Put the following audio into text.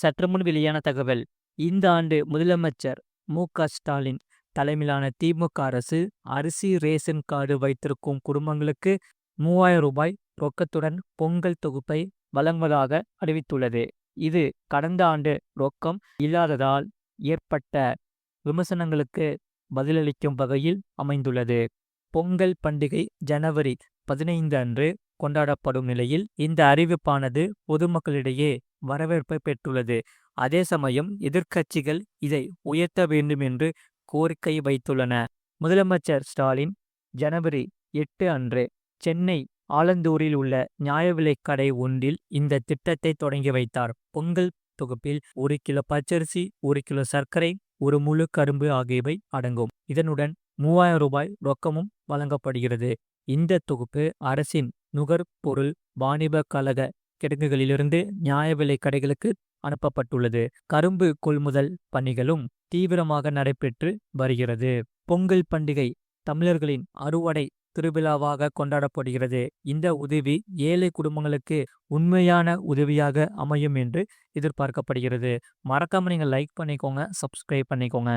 சற்று முன் வெளியான தகவல். இந்த ஆண்டு முதலமைச்சர் மு. ஸ்டாலின் தலைமையிலான திமுக அரசு அரிசி ரேஷன் கார்டு வைத்திருக்கும் குடும்பங்களுக்கு மூவாயிரம் ரூபாய் ரொக்கத்துடன் பொங்கல் தொகுப்பை வழங்குவதாக அறிவித்துள்ளது. இது கடந்த ஆண்டு ரொக்கம் இல்லாததால் ஏற்பட்ட விமர்சனங்களுக்கு பதிலளிக்கும் வகையில் அமைந்துள்ளது. பொங்கல் பண்டிகை ஜனவரி பதினைந்து அன்று கொண்டாடப்படும் நிலையில் இந்த அறிவிப்பானது பொதுமக்களிடையே வரவேற்பை பெற்றுள்ளது. அதே சமயம் எதிர்க்கட்சிகள் இதை உயர்த்த வேண்டும் என்று கோரிக்கை வைத்துள்ளன. முதலமைச்சர் ஸ்டாலின் ஜனவரி எட்டு அன்று சென்னை ஆலந்தூரில் உள்ள நியாய விலைக் கடை ஒன்றில் இந்த திட்டத்தை தொடங்கி வைத்தார். பொங்கல் தொகுப்பில் ஒரு கிலோ பச்சரிசி ஒரு கிலோ சர்க்கரை ஒரு முழு கரும்பு ஆகியவை அடங்கும். இதனுடன் மூவாயிரம் ரூபாய் ரொக்கமும் வழங்கப்படுகிறது. இந்த தொகுப்பு அரசின் நுகர்பொருள் வாணிப கழக கிடங்குகளிலிருந்து நியாய விலைக் கடைகளுக்கு அனுப்பப்பட்டுள்ளது. கரும்பு கொள்முதல் பணிகளும் தீவிரமாக நடைபெற்று வருகிறது. பொங்கல் பண்டிகை தமிழர்களின் அறுவடை திருவிழாவாக கொண்டாடப்படுகிறது. இந்த உதவி ஏழை குடும்பங்களுக்கு உண்மையான உதவியாக அமையும் என்று எதிர்பார்க்கப்படுகிறது. மறக்காம நீங்கள் லைக் பண்ணிக்கோங்க சப்ஸ்கிரைப் பண்ணிக்கோங்க.